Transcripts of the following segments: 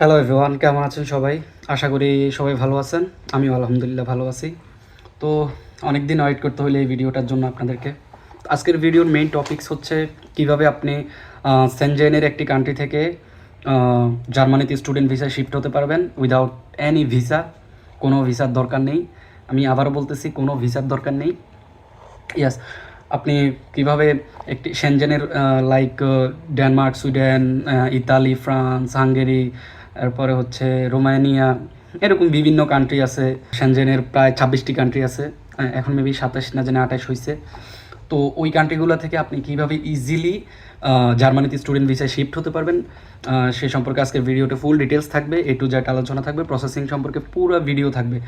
Hello everyone কেমন আছেন সবাই? আশা করি সবাই ভালো আছেন। আমিও আলহামদুলিল্লাহ ভালো আছি। তো অনেক দিন ওয়েট করতে হলে এই ভিডিওটার জন্য আপনাদেরকে। আজকের ভিডিওর মেইন টপিকস হচ্ছে কীভাবে আপনি সেনজেনের একটি কান্ট্রি থেকে জার্মানিতে স্টুডেন্ট ভিসায় শিফট হতে পারবেন উইদাউট এনি ভিসা কোনো ভিসার দরকার নেই। আমি আবারও বলতেছি, কোনো ভিসার দরকার নেই। ইয়াস আপনি কীভাবে একটি সেনজেনের like Denmark Sweden Italy France Hungary এরপরে হচ্ছে রোমানিয়া, এরকম বিভিন্ন কান্ট্রি আছে। সেনজেনের প্রায় ছাব্বিশটি কান্ট্রি আছে। এখন মেবি সাতাশ না জানি আঠাশ হয়েছে তো ওই কান্ট্রিগুলো থেকে আপনি কীভাবে ইজিলি জার্মানিতে স্টুডেন্ট ভিসায় শিফট হতে পারবেন সে সম্পর্কে আজকের ভিডিওতে ফুল ডিটেলস থাকবে। এ টু জেড আলোচনা থাকবে প্রসেসিং সম্পর্কে পুরো ভিডিও থাকবে।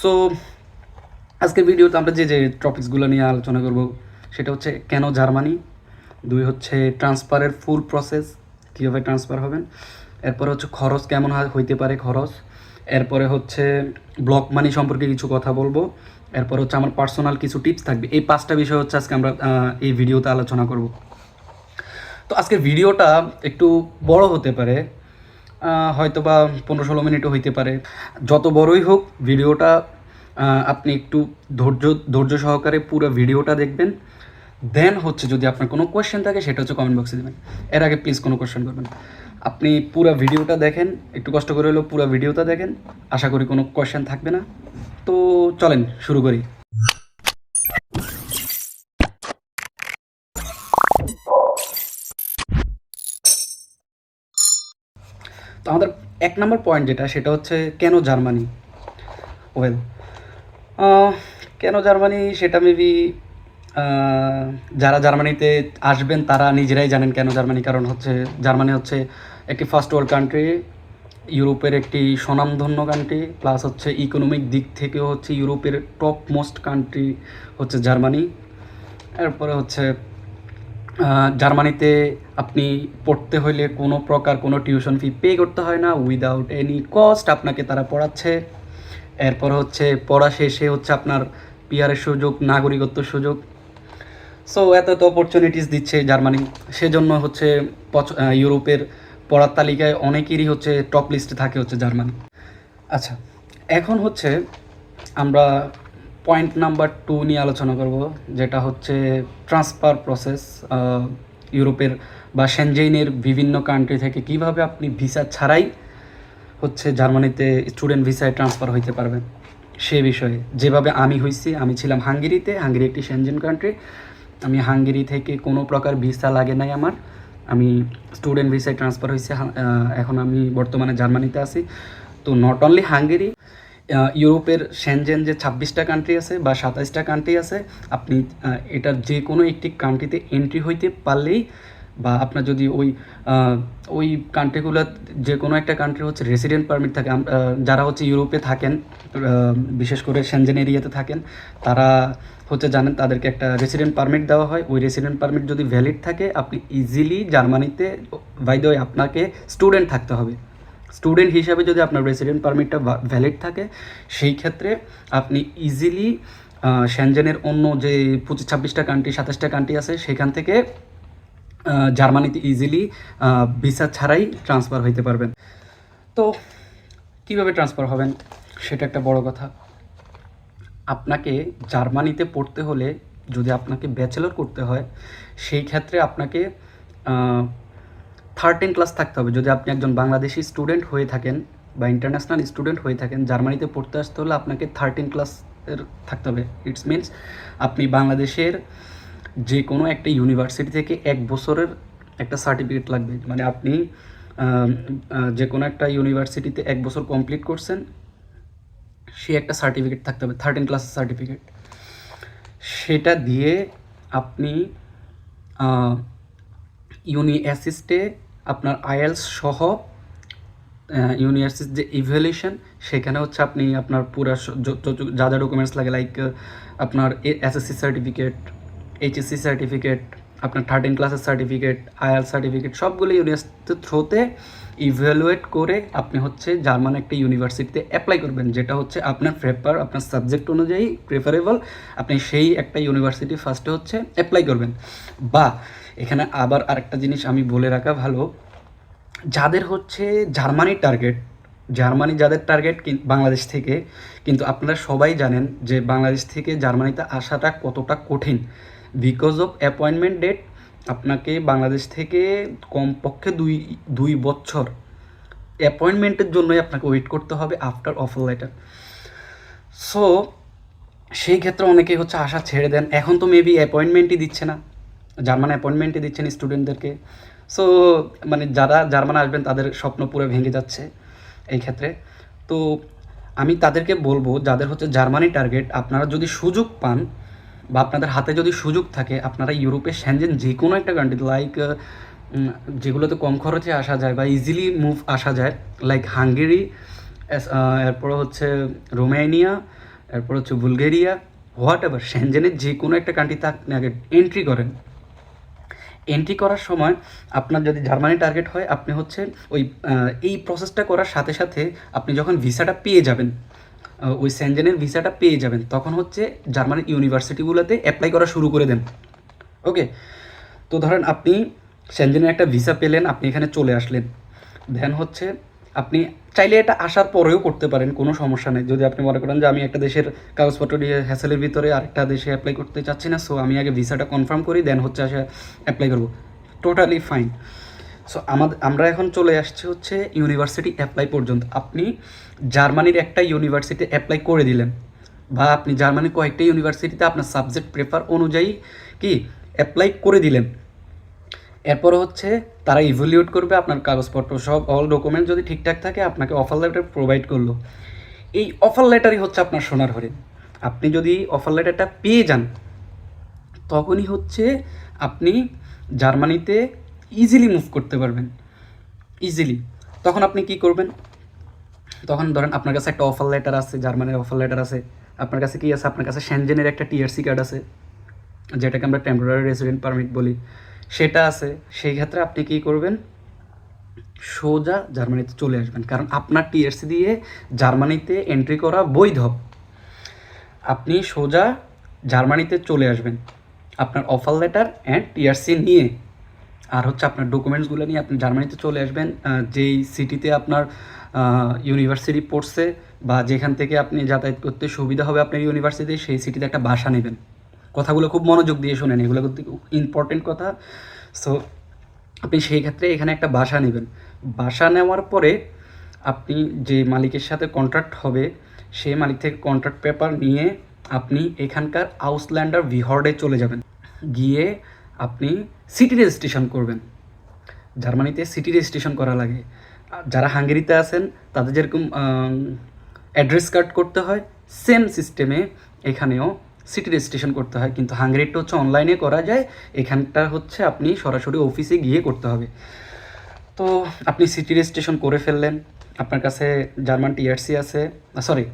সো আজকের ভিডিওতে আমরা যে যে টপিকসগুলো নিয়ে আলোচনা করব, সেটা হচ্ছে কেন জার্মানি দুই হচ্ছে ট্রান্সফারের ফুল প্রসেস কীভাবে ট্রান্সফার হবেন? এরপরে হচ্ছে খরচ কেমন হইতে পারে খরচ। এরপরে হচ্ছে ব্লক মানি সম্পর্কে কিছু কথা বলব। এরপর হচ্ছে আমার পার্সোনাল কিছু টিপস থাকবে। এই পাঁচটা বিষয় হচ্ছে আজকে আমরা এই ভিডিওতে আলোচনা করব। তো আজকের ভিডিওটা একটু বড় হতে পারে হয়তো বা পনেরো ষোলো মিনিটও হইতে পারে। যত বড়ই হোক ভিডিওটা আপনি একটু ধৈর্য ধৈর্য সহকারে পুরো ভিডিওটা দেখবেন। দেন হচ্ছে যদি আপনার কোনো কোয়েশ্চেন থাকে, সেটা হচ্ছে কমেন্ট বক্সে দেবেন। এর আগে প্লিজ কোনো কোয়েশ্চেন করবেন। আপনি পুরো ভিডিওটা দেখেন, একটু কষ্ট করে হলেও পুরো ভিডিওটা দেখেন, আশা করি কোনো কোয়েশ্চেন থাকবে না। তো চলেন, শুরু করি। তো আমাদের এক নম্বর পয়েন্ট যেটা, সেটা হচ্ছে কেন জার্মানি? ওয়েল কেন জার্মানি সেটা মেবি যারা জার্মানিতে আসবেন, তারা নিজেরাই জানেন কেন জার্মানি। কারণ হচ্ছে, জার্মানি হচ্ছে একটি ফার্স্ট ওয়ার্ল্ড কান্ট্রি ইউরোপের একটি স্বনামধন্য কান্ট্রি প্লাস হচ্ছে ইকোনমিক দিক থেকেও হচ্ছে ইউরোপের টপ মোস্ট কান্ট্রি হচ্ছে জার্মানি। এরপরে হচ্ছে জার্মানিতে আপনি পড়তে হলে কোনো প্রকার কোনো টিউশন ফি পে করতে হয় না উইদাউট এনি কস্ট আপনাকে তারা পড়াচ্ছে। এরপর হচ্ছে, পড়া শেষে হচ্ছে আপনার পিয়ারের সুযোগ, নাগরিকত্ব সুযোগ সো এত এত অপরচুনিটিস দিচ্ছে জার্মানি। সেজন্য হচ্ছে ইউরোপের পড়ার তালিকায় অনেকেরই হচ্ছে টপ লিস্টে থাকে হচ্ছে জার্মানি। আচ্ছা এখন হচ্ছে আমরা পয়েন্ট নাম্বার টু নিয়ে আলোচনা করব, যেটা হচ্ছে ট্রান্সফার প্রসেস ইউরোপের বা সেনজেইনের বিভিন্ন কান্ট্রি থেকে কীভাবে আপনি ভিসা ছাড়াই হচ্ছে জার্মানিতে স্টুডেন্ট ভিসায় ট্রান্সফার হইতে পারবেন। সে বিষয়ে যেভাবে আমি হইছি, আমি ছিলাম হাঙ্গেরিতে, হাঙ্গেরি একটি সেনজেন কান্ট্রি আমি হাঙ্গেরি থেকে কোনো প্রকার ভিসা লাগে নাই আমার। আমি স্টুডেন্ট ভিসায় ট্রান্সফার হয়েছে এখন আমি বর্তমানে জার্মানিতে আছি। তো নট অনলি হাঙ্গেরি ইউরোপের সেনজেন যে ছাব্বিশটা কান্ট্রি আছে বা সাতাইশটা কান্ট্রি আছে, আপনি এটার যে কোনো একটি কান্ট্রিতে এন্ট্রি হইতে পারলেই বা আপনার যদি ওই ওই কান্ট্রিগুলো যে কোনো একটা কান্ট্রি হচ্ছে রেসিডেন্ট পারমিট থাকে যারা হচ্ছে ইউরোপে থাকেন বিশেষ করে সেনজেন এরিয়াতে থাকেন, তারা হচ্ছে জানেন তাদেরকে একটা রেসিডেন্ট পারমিট দেওয়া হয়। ওই রেসিডেন্ট পারমিট যদি ভ্যালিড থাকে, আপনি ইজিলি জার্মানিতে বাই দ্য আপনাকে স্টুডেন্ট থাকতে হবে। স্টুডেন্ট হিসাবে যদি আপনার রেসিডেন্ট পারমিটটা ভ্যালিড থাকে, সেই ক্ষেত্রে আপনি ইজিলি সেনজেনের অন্য যে পঁচিশ ছাব্বিশটা কান্ট্রি সাতাশটা কান্ট্রি আছে, সেখান থেকে জার্মানিতে ইজিলি ভিসা ছাড়াই ট্রান্সফার হইতে পারবেন। তো কীভাবে ট্রান্সফার হবেন? সেটা একটা বড় কথা। আপনাকে জার্মানিতে পড়তে হলে যদি আপনাকে ব্যাচেলর করতে হয়, সেই ক্ষেত্রে আপনাকে থার্টিন ক্লাস থাকতে হবে। যদি আপনি একজন বাংলাদেশি স্টুডেন্ট হয়ে থাকেন বা ইন্টারন্যাশনাল স্টুডেন্ট হয়ে থাকেন, জার্মানিতে পড়তে আসতে হলে আপনাকে থার্টিন ক্লাসের থাকতে হবে। ইটস মিনস আপনি বাংলাদেশের যে কোনো একটা ইউনিভার্সিটি থেকে এক বছরের একটা সার্টিফিকেট লাগবে। মানে আপনি যে কোনো একটা ইউনিভার্সিটিতে এক বছর কমপ্লিট করছেন, সে একটা সার্টিফিকেট থাকতে হবে থার্টিন ক্লাসের সার্টিফিকেট সেটা দিয়ে আপনি ইউনি অ্যাসিস্টে আপনার আইএলস সহ ইউনি অ্যাসিস্ট যে ইভ্যালুয়েশন সেখানে হচ্ছে আপনি আপনার পুরা যা যা ডকুমেন্টস লাগে লাইক আপনার এসএসসি সার্টিফিকেট এইচএসসি সার্টিফিকেট আপনার থার্টিন ক্লাসের সার্টিফিকেট আইএল সার্টিফিকেট সবগুলো ইউনিভার্সিটির থ্রোতে ইভ্যালুয়েট করে আপনি হচ্ছে জার্মান একটা ইউনিভার্সিটিতে অ্যাপ্লাই করবেন, যেটা হচ্ছে আপনার প্রেপার আপনার সাবজেক্ট অনুযায়ী প্রেফারেবল আপনি সেই একটা ইউনিভার্সিটি ফার্স্টে হচ্ছে অ্যাপ্লাই করবেন। বা এখানে আবার আরেকটা জিনিস আমি বলে রাখা ভালো, যাদের হচ্ছে জার্মানির টার্গেট জার্মানি যাদের টার্গেট বাংলাদেশ থেকে, কিন্তু আপনারা সবাই জানেন যে বাংলাদেশ থেকে জার্মানিতে আসাটা কতটা কঠিন। বিকজ অফ অ্যাপয়েন্টমেন্ট ডেট আপনাকে বাংলাদেশ থেকে কমপক্ষে দুই দুই বছর অ্যাপয়েন্টমেন্টের জন্যই আপনাকে ওয়েট করতে হবে আফটার অফার লেটার সো সেই ক্ষেত্রে অনেকেই হচ্ছে আশা ছেড়ে দেন। এখন তো মেবি অ্যাপয়েন্টমেন্টই দিচ্ছে না। জার্মান অ্যাপয়েন্টমেন্টই দিচ্ছেন স্টুডেন্টদেরকে সো মানে যারা জার্মান আসবেন, তাদের স্বপ্ন পুরো ভেঙে যাচ্ছে এই ক্ষেত্রে। তো আমি তাদেরকে বলব, যাদের হচ্ছে জার্মানি টার্গেট আপনারা যদি সুযোগ পান বা আপনাদের হাতে যদি সুযোগ থাকে, আপনারা ইউরোপে স্যানজেন যে কোনো একটা কান্ট্রি লাইক যেগুলোতে কম খরচে আসা যায় বা ইজিলি মুভ আসা যায় লাইক হাঙ্গেরি এরপরে হচ্ছে রোমানিয়া এরপর হচ্ছে বুলগেরিয়া হোয়াট এভার স্যানজেনের যে কোনো একটা কান্ট্রিতে আপনি আগে এন্ট্রি করেন। এন্ট্রি করার সময় আপনার যদি জার্মানি টার্গেট হয়, আপনি হচ্ছে ওই এই প্রসেসটা করার সাথে সাথে আপনি যখন ভিসাটা পেয়ে যাবেন ওই স্যানজেনের ভিসাটা পেয়ে যাবেন। তখন হচ্ছে জার্মানির ইউনিভার্সিটিগুলোতে অ্যাপ্লাই করা শুরু করে দেন। ওকে তো ধরেন আপনি স্যানজেনের একটা ভিসা পেলেন, আপনি এখানে চলে আসলেন। দেন হচ্ছে আপনি চাইলে এটা আসার পরেও করতে পারেন, কোনো সমস্যা নেই। যদি আপনি মনে করেন যে আমি একটা দেশের কাগজপত্র নিয়ে হ্যাসেলের ভিতরে আরেকটা দেশে অ্যাপ্লাই করতে চাচ্ছি না সো আমি আগে ভিসাটা কনফার্ম করি দেন হচ্ছে আসে অ্যাপ্লাই করব। টোটালি ফাইন সো আমাদের আমরা এখন চলে আসছি হচ্ছে ইউনিভার্সিটি অ্যাপ্লাই পর্যন্ত। আপনি জার্মানির একটা ইউনিভার্সিটি অ্যাপ্লাই করে দিলেন বা আপনি জার্মানির কয়েকটা ইউনিভার্সিটিতে আপনার সাবজেক্ট প্রেফার অনুযায়ী কি অ্যাপ্লাই করে দিলেন। এরপর হচ্ছে তারা ইভ্যালুয়েট করবে আপনার কাগজপত্র সব অল ডকুমেন্ট যদি ঠিকঠাক থাকে আপনাকে অফার লেটার প্রোভাইড করল। এই অফার লেটারই হচ্ছে আপনার সোনার হরিণ। আপনি যদি অফার লেটারটা পেয়ে যান, তখনই হচ্ছে আপনি জার্মানিতে ইজিলি মুভ করতে পারবেন। ইজিলি তখন আপনি কি করবেন? তখন ধরেন আপনার কাছে একটা অফার লেটার আছে, জার্মানির অফার লেটার আছে। আপনার কাছে কি আছে? আপনার কাছে শ্যানজেনের একটা টিআরসি কার্ড আছে, যেটাকে আমরা টেম্পোরারি রেসিডেন্ট পারমিট বলি। সেটা আছে। সেই ক্ষেত্রে আপনি কি করবেন? সোজা জার্মানিতে চলে আসবেন। কারণ আপনার টিআরসি দিয়ে জার্মানিতে এন্ট্রি করা বৈধ। আপনি সোজা জার্মানিতে চলে আসবেন। আপনার অফার লেটার অ্যান্ড টিআরসি নিয়ে। আর হচ্ছে আপনার ডকুমেন্টসগুলো নিয়ে আপনি জার্মানিতে চলে আসবেন যেই সিটিতে আপনার ইউনিভার্সিটি পড়ছে বা যেখান থেকে আপনি যাতায়াত করতে সুবিধা হবে আপনার ইউনিভার্সিটি সেই সিটিতে একটা বাসা নেবেন। কথাগুলো খুব মনোযোগ দিয়ে শোনেন, এগুলো ইম্পর্টেন্ট কথা। সো আপনি সেই ক্ষেত্রে এখানে একটা বাসা নেবেন। বাসা নেওয়ার পরে আপনি যে মালিকের সাথে কন্ট্রাক্ট হবে, সেই মালিক থেকে কন্ট্রাক্ট পেপার নিয়ে আপনি এখানকার আউসল্যান্ডার ভিহর্ডে চলে যাবেন। গিয়ে আপনি সিটি রেজিস্ট্রেশন করবেন। জার্মানিতে সিটি রেজিস্ট্রেশন করা লাগে। যারা হাঙ্গেরিতে আছেন, তাদের যেরকম অ্যাড্রেস কার্ড করতে হয় সেম সিস্টেমে এখানেও সিটি রেজিস্ট্রেশন করতে হয়। কিন্তু হাঙ্গেরিটা হচ্ছে অনলাইনে করা যায়, এখানটা হচ্ছে আপনি সরাসরি অফিসে গিয়ে করতে হবে। তো আপনি সিটি রেজিস্ট্রেশন করে ফেললেন। আপনার কাছে জার্মান টিআরসি আছে সরি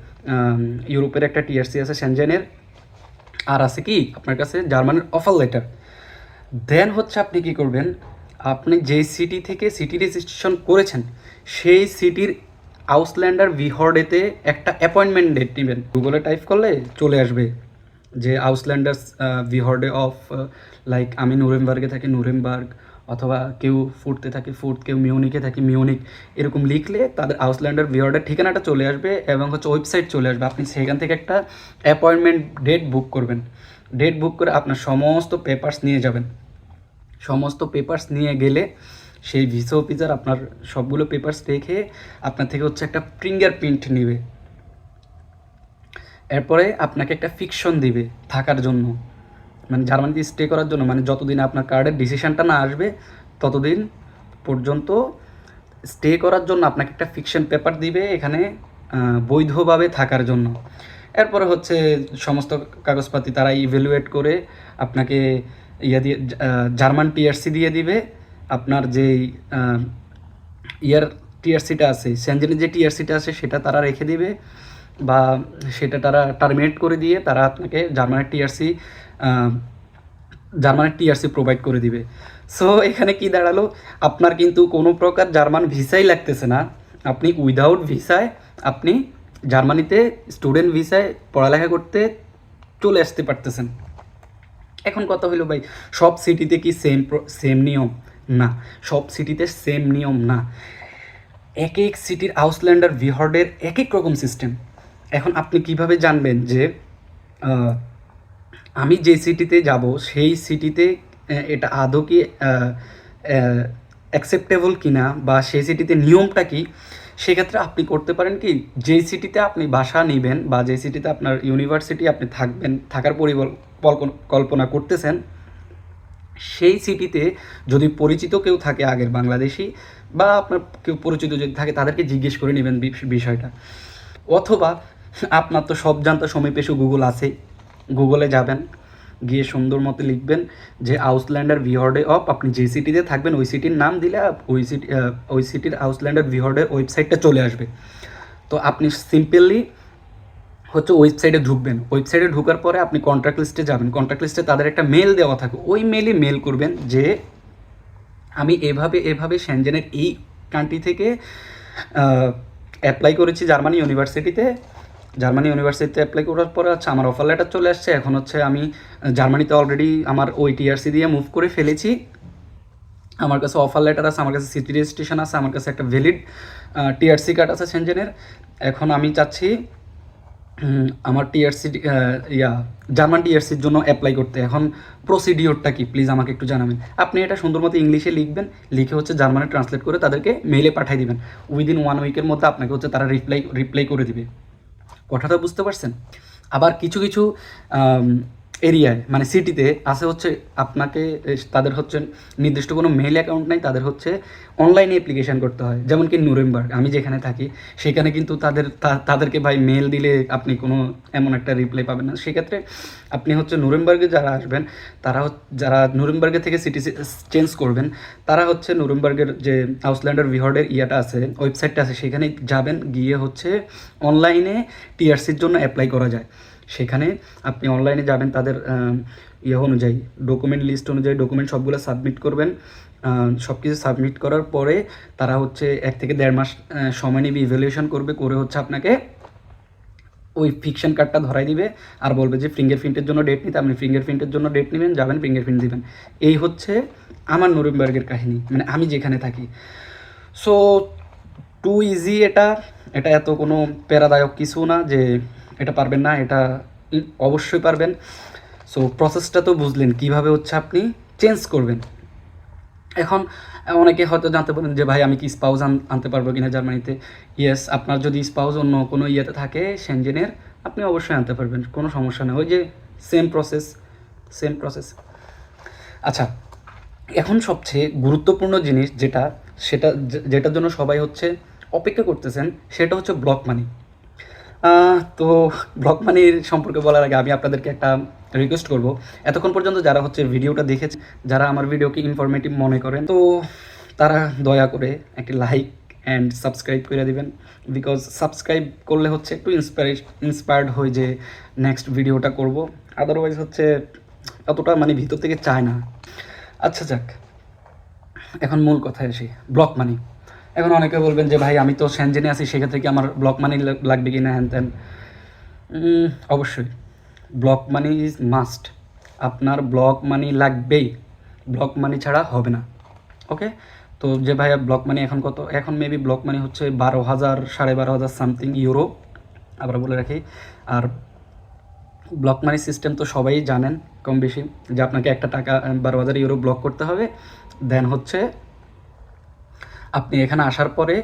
ইউরোপের একটা টিআরসি আছে সেনজেনের আর আছে কি? আপনার কাছে জার্মানের অফার লেটার দেন হচ্ছে আপনি কি করবেন? আপনি যেই সিটি থেকে সিটি রেজিস্ট্রেশন করেছেন, সেই সিটির আউসল্যান্ডার ভিহর্ডেতে একটা অ্যাপয়েন্টমেন্ট ডেট নেবেন গুগলে টাইপ করলে চলে আসবে যে আউসল্যান্ডার্স ভিহর্ডে অফ লাইক আমি নুরেমবার্গে থাকি নুরেমবার্গ অথবা কেউ ফুটতে থাকে ফুট কেউ মিউনিকে থাকে মিউনিক এরকম লিখলে তাদের আউসল্যান্ডার ভিওর্ডের ঠিকানাটা চলে আসবে এবং হচ্ছে ওয়েবসাইট চলে আসবে। আপনি সেখান থেকে একটা অ্যাপয়েন্টমেন্ট ডেট বুক করবেন। ডেট বুক করে আপনার সমস্ত পেপার্স নিয়ে যাবেন। সমস্ত পেপার্স নিয়ে গেলে সেই ভিসা অফিসার আপনার সবগুলো পেপার্স দেখে আপনার থেকে হচ্ছে একটা ফিঙ্গার প্রিন্ট নেবে। এরপরে আপনাকে একটা ফিকশন দিবে থাকার জন্য। মানে জার্মানিতে স্টে করার জন্য মানে যতদিন আপনার কার্ডের ডিসিশনটা না আসবে, ততদিন পর্যন্ত স্টে করার জন্য আপনাকে একটা ফিকশন পেপার দিবে এখানে বৈধভাবে থাকার জন্য। এরপরে হচ্ছে সমস্ত কাগজপাতি তারা ইভ্যালুয়েট করে আপনাকে ইয়ে দিয়ে জার্মান টিআরসি দিয়ে দিবে। আপনার যেই ইয়ার টিআরসিটা আছে স্যানজেনের যে টিআরসিটা আছে, সেটা তারা রেখে দিবে বা সেটা তারা টার্মিনেট করে দিয়ে তারা আপনাকে জার্মানের টিআরসি জার্মানের টিআরসি প্রোভাইড করে দিবে। সো এখানে কি দাঁড়াল? আপনার কিন্তু কোনো প্রকার জার্মান ভিসাই লাগতেছে না। আপনি উইদাউট ভিসায় আপনি জার্মানিতে স্টুডেন্ট ভিসায় পড়ালেখা করতে চলে আসতে পারতেছেন। এখন কথা হলো ভাই, সব সিটিতে কি সেম সেম নিয়ম? না, সব সিটিতে সেম নিয়ম না। এক এক সিটির আউসল্যান্ডার ভিহর্ডের এক এক রকম সিস্টেম এখন আপনি কীভাবে জানবেন যে আমি যে সিটিতে যাব, সেই সিটিতে এটা আদৌ কি অ্যাকসেপ্টেবল কিনা বা সেই সিটিতে নিয়মটা কি? সেক্ষেত্রে আপনি করতে পারেন কি যেই সিটিতে আপনি বাসা নেবেন বা যে সিটিতে আপনার ইউনিভার্সিটি আপনি থাকবেন, থাকার পরিকল্পনা কল্পনা করতেছেন, সেই সিটিতে যদি পরিচিত কেউ থাকে আগের বাংলাদেশি বা আপনার কেউ পরিচিত যদি থাকে, তাদেরকে জিজ্ঞেস করে নেবেন বিষয়টা। অথবা আপনার তো সব জানতো সমীপেশু গুগল আছেই গুগলে যাবেন, গিয়ে সুন্দর মতো লিখবেন যে আউসল্যান্ডার ভিহর্ডে অফ আপনি যে সিটিতে থাকবেন, ওই সিটির নাম দিলে ওই সিটি ওই সিটির আউসল্যান্ডার ভিহর্ডের ওয়েবসাইটটা চলে আসবে। তো আপনি সিম্পলি হচ্ছে ওয়েবসাইটে ঢুকবেন। ওয়েবসাইটে ঢোকার পরে আপনি কন্ট্রাক্ট লিস্টে যাবেন। কন্ট্রাক্ট লিস্টে তাদের একটা মেল দেওয়া থাকে ওই মেলে মেল করবেন যে, আমি এভাবে এভাবে শ্যানজেনের এই কান্ট্রি থেকে অ্যাপ্লাই করেছি জার্মানি ইউনিভার্সিটিতে জার্মানি ইউনিভার্সিটিতে অ্যাপ্লাই করার পরে হচ্ছে আমার অফার লেটার চলে আসছে। এখন হচ্ছে আমি জার্মানিতে অলরেডি আমার ওই টিআরসি দিয়ে মুভ করে ফেলেছি। আমার কাছে অফার লেটার আছে, আমার কাছে সিটি রেজিস্ট্রেশন আছে, আমার কাছে একটা ভ্যালিড টিআরসি কার্ড আছে সেনজেনের এখন আমি চাচ্ছি আমার টিআরসি ইয়া, জার্মান টিআরসির জন্য অ্যাপ্লাই করতে। এখন প্রসিডিওরটা কি? প্লিজ আমাকে একটু জানাবেন। আপনি এটা সুন্দর মতো ইংলিশে লিখবেন, লিখে হচ্ছে জার্মানে ট্রান্সলেট করে তাদেরকে মেলে পাঠিয়ে দিবেন। উইদিন ওয়ান উইকের মধ্যে আপনাকে হচ্ছে তারা রিপ্লাই রিপ্লাই করে দিবে। কথাটা বুঝতে পারছেন? আবার কিছু কিছু এরিয়ায় মানে সিটিতে আছে হচ্ছে আপনাকে তাদের হচ্ছে নির্দিষ্ট কোনো মেল অ্যাকাউন্ট নাই, তাদের হচ্ছে অনলাইনে অ্যাপ্লিকেশন করতে হয়। যেমন কি নুরেমবার্গ আমি যেখানে থাকি, সেখানে কিন্তু তাদের তাদেরকে ভাই মেল দিলে আপনি কোনো এমন একটা রিপ্লাই পাবেন না। সেক্ষেত্রে আপনি হচ্ছে নুরেমবার্গে যারা আসবেন, তারা যারা নুরেমবার্গে থেকে সিটি চেঞ্জ করবেন, তারা হচ্ছে নুরেমবার্গের যে আউসল্যান্ডার ভিহর্ডের ইয়াটা আছে, ওয়েবসাইটটা আছে সেখানে যাবেন, গিয়ে হচ্ছে অনলাইনে টিআরসির জন্য অ্যাপ্লাই করা যায়। সেখানে আপনি অনলাইনে যাবেন, তাদের ইয়ে অনুযায়ী ডকুমেন্ট লিস্ট অনুযায়ী ডকুমেন্ট সবগুলো সাবমিট করবেন। সব কিছু সাবমিট করার পরে তারা হচ্ছে এক থেকে দেড় মাস সময় নিবে ইভ্যালুয়েশন করবে, করে হচ্ছে আপনাকে ওই ফিকশন কার্ডটা ধরাই দিবে আর বলবে যে ফিঙ্গার প্রিন্টের জন্য ডেট নিতে। আপনি ফিঙ্গার প্রিন্টের জন্য ডেট নেবেন, যাবেন ফিঙ্গার প্রিন্ট দিবেন। এই হচ্ছে আমার নুরেমবার্গের কাহিনী মানে আমি যেখানে থাকি। সো টু ইজি এটা। এটা এত কোনো প্যারাদায়ক কিছু না যে এটা পারবেন না, এটা অবশ্যই পারবেন। সো প্রসেসটা তো বুঝলেন, কীভাবে হচ্ছে আপনি চেঞ্জ করবেন। এখন অনেকে হয়তো জানতে পারেন যে, ভাই, আমি কি স্পাউস আনতে পারব কিনা জার্মানিতে? ইয়েস আপনার যদি স্পাউস অন্য কোনো ইয়েতে থাকে সেনজেনের আপনি অবশ্যই আনতে পারবেন, কোনো সমস্যা নেই। ওই যে সেম প্রসেস সেম প্রসেস আচ্ছা এখন সবচেয়ে গুরুত্বপূর্ণ জিনিস যেটা, সেটা, যেটার জন্য সবাই হচ্ছে অপেক্ষা করতেছেন, সেটা হচ্ছে ব্লক মানি তো ব্লক মানির সম্পর্কে বলার আগে আমি আপনাদেরকে একটা রিকোয়েস্ট করব। এতক্ষণ পর্যন্ত যারা হচ্ছে ভিডিওটা দেখেছে, যারা আমার ভিডিওকে ইনফরমেটিভ মনে করেন, তো তারা দয়া করে একটি লাইক অ্যান্ড সাবস্ক্রাইব করে দিবেন। বিকজ সাবস্ক্রাইব করলে হচ্ছে একটু ইন্সপায়ার ইন্সপায়ার্ড হয়ে যে নেক্সট ভিডিওটা করব। আদারওয়াইজ হচ্ছে অতটা মানে ভিতর থেকে চায় না। আচ্ছা যাক, এখন মূল কথায় আসি, ব্লক মানি। এখন অনেকে বলবেন যে, ভাই, আমি তো সেনজেনে আছি, সেক্ষেত্রে কি আমার ব্লক মানি লাগবে কি না হ্যান ত্যান। অবশ্যই। ব্লক মানি ইজ মাস্ট আপনার ব্লক মানি লাগবেই। ব্লক মানি ছাড়া হবে না। ওকে? তো যে ভাইয়া ব্লক মানি এখন কত? এখন মেবি ব্লক মানি হচ্ছে বারো হাজার, সাড়ে বারো হাজার সামথিং ইউরো আবার বলে রাখি, আর ব্লক মানি সিস্টেম তো সবাই জানেন কম বেশি যে আপনাকে একটা টাকা, বারো হাজার ইউরো ব্লক করতে হবে দেন হচ্ছে আপনি এখানে আসার পরে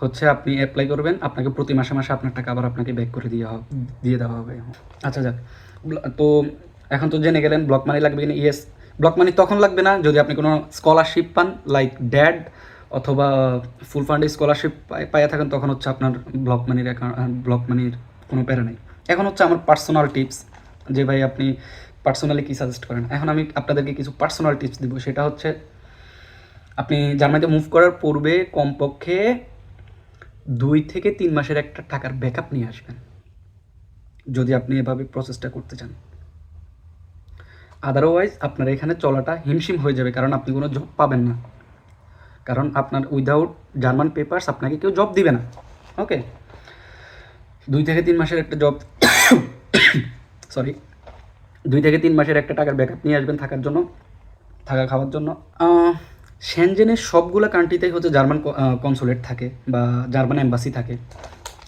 হচ্ছে আপনি অ্যাপ্লাই করবেন, আপনাকে প্রতি মাসে মাসে আপনার টাকা আবার আপনাকে ব্যাক করে দিয়ে দিয়ে দেওয়া হবে। আচ্ছা যাক। তো এখন তো জেনে গেলেন ব্লক মানি লাগবে কিনা? ইয়েস ব্লক মানি তখন লাগবে না, যদি আপনি কোনো স্কলারশিপ পান লাইক ড্যাড অথবা ফুল ফান্ডে স্কলারশিপ পাইয়া থাকেন, তখন হচ্ছে আপনার ব্লক মানির ব্লক মানির কোনো প্যারা নেই। এখন হচ্ছে আমার পার্সোনাল টিপস যে ভাই আপনি পার্সোনালি কী সাজেস্ট করেন? এখন আমি আপনাদেরকে কিছু পার্সোনাল টিপস দিব। সেটা হচ্ছে আপনি জার্মানিতে মুভ করার পূর্বে কমপক্ষে দুই থেকে তিন মাসের একটা টাকার ব্যাকআপ নিয়ে আসবেন, যদি আপনি এভাবে প্রসেসটা করতে চান। আদারওয়াইজ আপনার এখানে চলাটা হিমশিম হয়ে যাবে, কারণ আপনি কোনো জব পাবেন না। কারণ আপনার উইদাউট জার্মান পেপার্স আপনাকে কেউ জব দিবে না। ওকে দুই থেকে তিন মাসের একটা জব সরি দুই থেকে তিন মাসের একটা টাকার ব্যাকআপ নিয়ে আসবেন থাকার জন্য, থাকা খাওয়ার জন্য। সেনজেনের সবগুলো কান্ট্রিতেই হচ্ছে জার্মান কনসুলেট থাকে বা জার্মান এম্বাসি থাকে।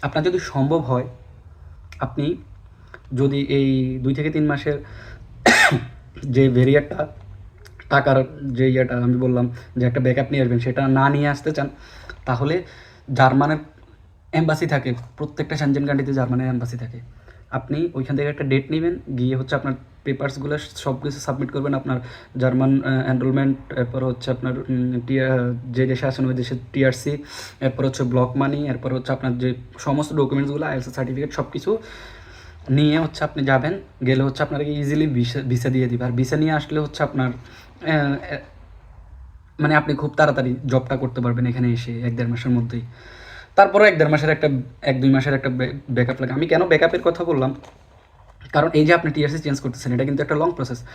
আপনার যদি সম্ভব হয়, আপনি যদি এই দুই থেকে তিন মাসের যে ভেরিয়ারটা টাকার যে ইয়েটা আমি বললাম, যে একটা ব্যাকআপ নিয়ে আসবেন, সেটা না নিয়ে আসতে চান, তাহলে জার্মানের এম্বাসি থাকে, প্রত্যেকটা সেনজেন কান্ট্রিতে জার্মানের এম্বাসি থাকে। আপনি ওইখান থেকে একটা ডেট নেবেন, গিয়ে হচ্ছে আপনার পেপারসগুলো সব কিছু সাবমিট করবেন আপনার জার্মান এনরোলমেন্ট এরপর হচ্ছে আপনার যে দেশে আছেন ওই দেশের টিআরসি এরপর হচ্ছে ব্লক মানি এরপর হচ্ছে আপনার যে সমস্ত ডকুমেন্টসগুলো আইএলসি সার্টিফিকেট সব কিছু নিয়ে হচ্ছে আপনি যাবেন, গেলে হচ্ছে আপনাকে ইজিলি ভিসা ভিসা দিয়ে দিবে। আর ভিসা নিয়ে আসলে হচ্ছে আপনার মানে আপনি খুব তাড়াতাড়ি জবটা করতে পারবেন এখানে এসে এক দেড় মাসের মধ্যেই। তারপরে এক দেড় মাসের একটা, এক দুই মাসের একটা ব্যাকআপ লাগে। আমি কেন ব্যাকআপের কথা বললাম? কারণ এই যে আপনি টিআরসি চেঞ্জ করতেছেন, এটা কিন্তু একটা লং প্রসেস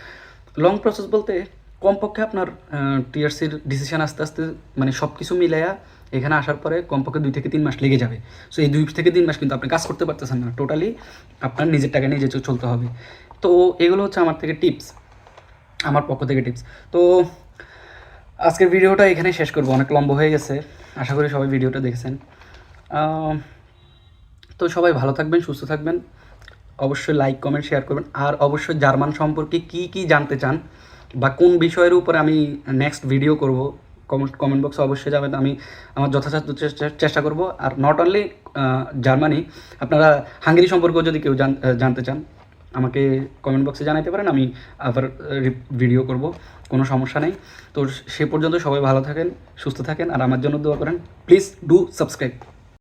লং প্রসেস বলতে কমপক্ষে আপনার টিআরসির ডিসিশন আস্তে আস্তে মানে সব কিছু মিলাইয়া এখানে আসার পরে কমপক্ষে দুই থেকে তিন মাস লেগে যাবে। সো এই দুই থেকে তিন মাস কিন্তু আপনি কাজ করতে পারতেছেন না। টোটালি আপনার নিজের টাকা নিয়ে চ- চলতে হবে। তো, এগুলো হচ্ছে আমার থেকে টিপস আমার পক্ষ থেকে টিপস তো, আজকের ভিডিওটা এখানে শেষ করব। অনেক লম্বা হয়ে গেছে। আশা করি সবাই ভিডিওটা দেখেছেন। তো সবাই ভালো থাকবেন, সুস্থ থাকবেন। অবশ্যই লাইক কমেন্ট শেয়ার করবেন। আর অবশ্যই জার্মান সম্পর্কে কি কি জানতে চান বা কোন বিষয়ের উপরে আমি নেক্সট ভিডিও করব কমেন্ট কমেন্ট বক্সে অবশ্যই যাবেন। আমি আমার যথাসাধ্য চেষ্টা করব। আর নট অনলি জার্মানি, আপনারা হাঙ্গেরি সম্পর্কেও যদি কেউ জান- জানতে চান, আমাকে কমেন্ট বক্সে জানাতে পারেন। আমি আবার ভিডিও করব, কোনো সমস্যা নেই। তো সে পর্যন্ত সবাই ভালো থাকেন, সুস্থ থাকেন। আর আমার জন্য দোয়া করেন প্লিজ ডু সাবস্ক্রাইব